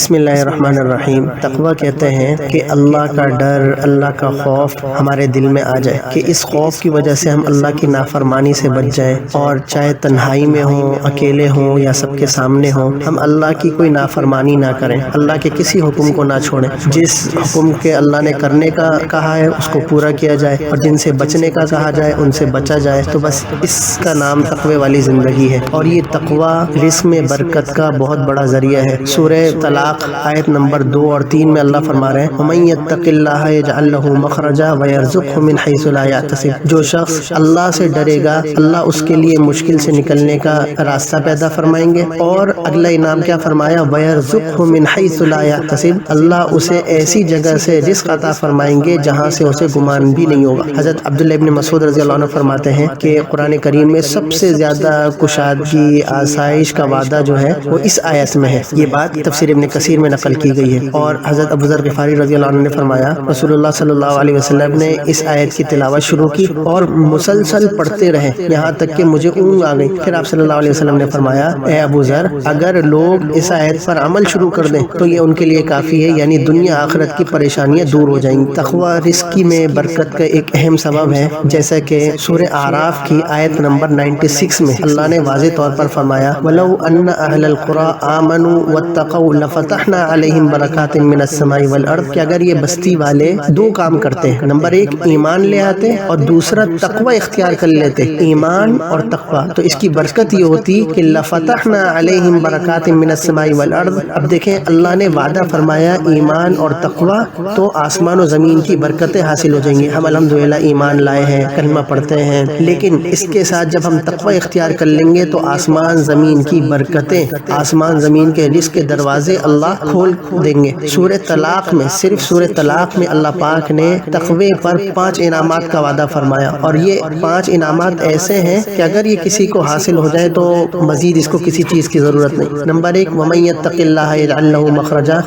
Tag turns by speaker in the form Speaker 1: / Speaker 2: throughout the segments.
Speaker 1: بسم اللہ الرحمن الرحیم۔ تقوی کہتے ہیں کہ اللہ کا ڈر، اللہ کا خوف ہمارے دل میں آ جائے، کہ اس خوف کی وجہ سے ہم اللہ کی نافرمانی سے بچ جائیں اور چاہے تنہائی میں ہوں، اکیلے ہوں یا سب کے سامنے ہوں، ہم اللہ کی کوئی نافرمانی نہ کریں، اللہ کے کسی حکم کو نہ چھوڑیں۔ جس حکم کے اللہ نے کرنے کا کہا ہے، اس کو پورا کیا جائے اور جن سے بچنے کا کہا جائے، ان سے بچا جائے۔ تو بس اس کا نام تقوی والی زندگی ہے اور یہ تقوی رزق میں برکت کا بہت بڑا ذریعہ ہے۔ سورہ طلاق طلاق آیت نمبر دو اور تین میں اللہ فرما رہے ہیں، وَمَن يَتَّقِ اللَّهَ يَجْعَل لَّهُ مَخْرَجًا وَيَرْزُقْهُ مِنْ حَيْثُ لَا يَحْتَسِبُ۔ جو شخص اللہ سے ڈرے گا، اللہ اس کے لیے مشکل سے نکلنے کا راستہ پیدا فرمائیں گے۔ اور اگلا انعام کیا فرمایا، وَيَرْزُقْهُ مِنْ حَيْثُ لَا يَحْتَسِبُ۔ اللہ اسے ایسی جگہ سے رزق عطا فرمائیں گے جہاں سے اسے گمان بھی نہیں ہوگا۔ حضرت عبداللہ ابن مسعود رضی اللہ عنہ فرماتے ہیں کہ قرآن کریم میں سب سے زیادہ کشادگی، آسائش کا وعدہ جو ہے، وہ اس آیت میں ہے۔ یہ بات تفسیر ابن کثیر میں نقل کی گئی ہے۔ اور حضرت ابو ذر غفاری رضی اللہ عنہ نے فرمایا، رسول اللہ صلی اللہ علیہ وسلم نے اس آیت کی تلاوت شروع کی اور مسلسل پڑھتے رہے۔ یہاں تک کہ مجھے اونگ آ گئی۔ پھر آپ صلی اللہ علیہ وسلم نے فرمایا، اے ابو ذر اگر لوگ اس آیت پر عمل شروع کر دیں تو یہ ان کے لیے کافی ہے یعنی دنیا آخرت کی پریشانیاں دور ہو جائیں۔ گی تقوی رزقی میں برکت کا ایک اہم سبب ہے، جیسا کہ سورہ آراف کی آیت نمبر 96 میں اللہ نے واضح طور پر فرمایا، وَلَوْ أَنَّ أَهْلَ الْقُرَىٰ آمَنُوا وَاتَّقَوْا لَفَتَحْنَا عَلَيْهِمْ بَرَكَاتٍ مِّنَ السَّمَاءِ وَالْأَرْضِ کہ اگر یہ بستی والے دو کام کرتے ہیں، نمبر ایک ایمان لے آتے اور دوسرا تقوی اختیار کر لیتے، ایمان اور تقوی۔ تو اس کی برکت یہ ہوتی کہ لَفَتَحْنَا عَلَيْهِمْ بَرَكَاتٍ مِّنَ السَّمَاءِ وَالْأَرْضِ اب دیکھیں، اللہ نے وعدہ فرمایا ایمان اور تقوی، تو آسمان و زمین کی برکتیں حاصل ہو جائیں گی۔ ہم الحمدللہ ایمان لائے ہیں، کلمہ پڑھتے ہیں، لیکن اس کے ساتھ جب ہم تقوی اختیار کر لیں گے، تو آسمان زمین کی برکتیں، آسمان زمین کے رزق کے دروازے اللہ کھول دیں گے۔ سورہ طلاق میں، صرف سورہ طلاق میں اللہ پاک نے تقوی پر پانچ انعامات کا وعدہ فرمایا۔ اور یہ پانچ انعامات ایسے ہیں کہ اگر یہ کسی کو حاصل ہو جائے تو مزید اس کو کسی چیز کی ضرورت نہیں۔ نمبر ایک، وَمَن يَتَّقِ اللَّهَ يَجْعَل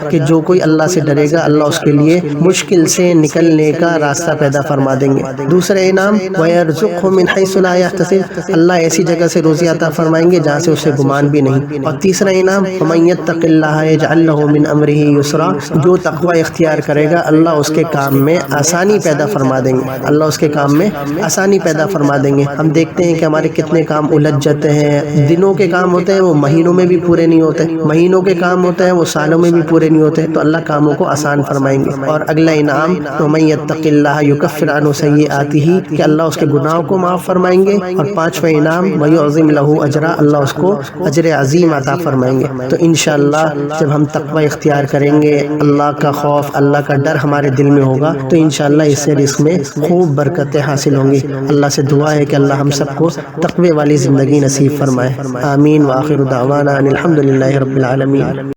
Speaker 1: کہ جو کوئی اللہ سے ڈرے گا، اللہ اس کے لیے مشکل سے نکلنے کا راستہ پیدا فرما دیں گے۔ دوسرا انعام، وَيَرْزُقْهُ مِنْ حَيْثُ لَا اللہ ایسی جگہ سے روزی عطا فرمائیں گے جہاں سے اسے گمان بھی نہیں۔ اور تیسرا انعام، وَمَن يَتَّقِ اللَّهَ يَجْعَل لَّهُ مِنْ أَمْرِهِ يُسْرًا، جو تقوی اختیار کرے گا، اللہ اس کے کام میں آسانی پیدا فرما دیں گے۔ اللہ اس کے کام میں آسانی پیدا فرما دیں گے۔ ہم دیکھتے ہیں کہ ہمارے کتنے کام الجھ جاتے ہیں۔ دنوں کے کام ہوتے ہیں، وہ مہینوں میں بھی پورے نہیں ہوتے۔ مہینوں کے کام ہوتے ہیں، وہ سالوں میں بھی پورے نہیں ہوتے۔ تو اللہ کاموں کو آسان فرمائیں گے۔ اور اگلا انعام، وَمَن يَتَّقِ اللَّهَ يُكَفِّرْ عَنْهُ سَيِّئَاتِهِ، کہ اللہ اس کے گناہوں کو معاف فرمائیں گے۔ اور پانچواں انعام، وَيُعْظِمْ لَهُ اجرا اللہ اس کو اجر عظیم عطا فرمائیں گے۔ تو انشاءاللہ، جب ہم تقوی اختیار کریں گے، اللہ کا خوف، اللہ کا ڈر ہمارے دل میں ہوگا، تو انشاءاللہ اس سے رزق میں خوب برکتیں حاصل ہوں گی۔ اللہ سے دعا ہے کہ اللہ ہم سب کو تقوی والی زندگی نصیب فرمائے۔ آمین۔ وآخر دعوانا ان الحمدللہ رب العالمین۔